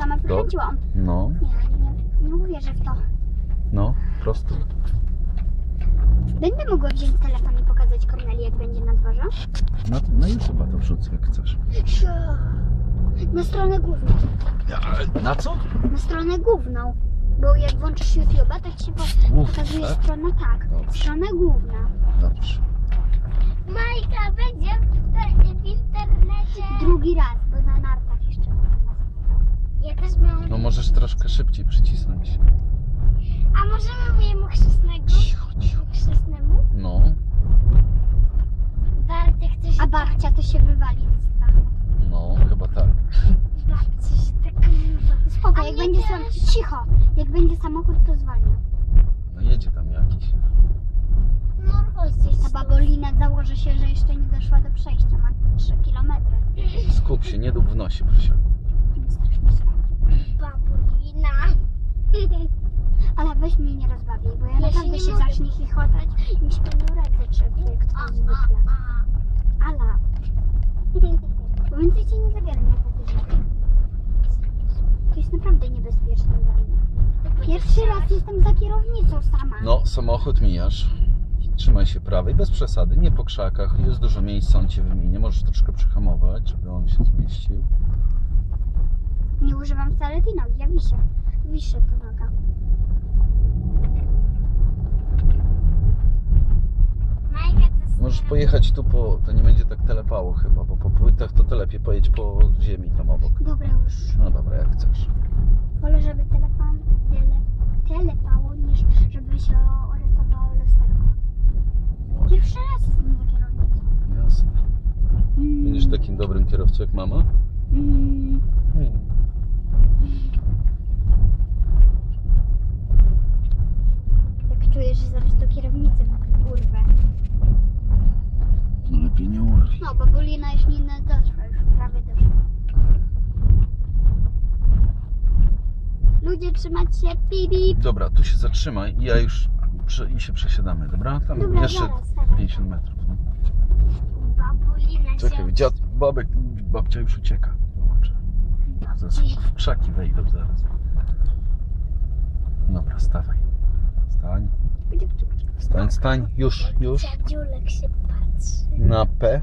sama wykręciłam. No, Nie, nie, nie uwierzę w to. no, prosto. Będę mogła wziąć telefon i pokazać Korneli, jak będzie na dworze? Na, na YouTube'a to wrzucę, jak chcesz. Na stronę główną. Na co? Na stronę główną. Bo jak włączysz YouTube'a, to ci się po- Główną, pokazuje tak? strona tak. Dobrze. Strona główna. Dobrze. Majka będzie w, te, w internecie. Drugi raz, bo na nartach jeszcze. Miałam. No możesz troszkę szybciej przycisnąć. A możemy mojemu chrzestnego? Cicho, cicho. Chrzestnemu? No, Bartek chce się A babcia to się wywali strachu. no, chyba tak. Babcia się tak wywali. Spoko, A jak mnie będzie też. sam... Cicho! Jak będzie samochód, to zwalnia. No jedzie tam jakiś. No rozdzieć. Ta babolina założy się, że jeszcze nie doszła do przejścia. Ma 3 km. Skup się, nie dób w nosie, proszę. Mnie nie rozbawiaj, bo ja, naprawdę się, zacznie chichotać i mi się pewnie ręce trzepie, jak to zwykle. Ala, cię nie zabieram na takie rzeczy. To jest naprawdę niebezpieczne dla mnie. Pierwszy raz jestem za kierownicą sama. No, samochód mijasz. Trzymaj się prawej, bez przesady, nie po krzakach. Jest dużo miejsca, on cię wyminie. Możesz troszkę przyhamować, żeby on się zmieścił. Nie używam wcale tej nogi, ja wiszę. Wiszę to noga. Majka to jest. Możesz pojechać tu po... To nie będzie tak telepało chyba, bo po płytach to, lepiej pojedź po ziemi tam obok. Dobra już. No dobra, jak chcesz. Wolę, żeby telefon tele, telepało, niż żeby się rysowało lusterko. Pierwszy raz jestem za kierownicą. Jasne. Mm. Będziesz takim dobrym kierowcą jak mama? Mm. Jak czujesz, że zaraz do kierownicy urwę. No No, babulina już nie doszła, już prawie doszła. Ludzie, trzymać się, pipi. Dobra, tu się zatrzymaj i ja już prze, i się przesiadamy, dobra? Tam Dobra, jeszcze zaraz, zaraz. 50 metrów. No. Babulina Czekaj, się. dziad, babek, babcia już ucieka. Zobaczę. Zaraz w krzaki wejdą zaraz. Dobra, stawaj. Stań, stań, stań. Już, już. Dziadziulek się patrzy. Na P.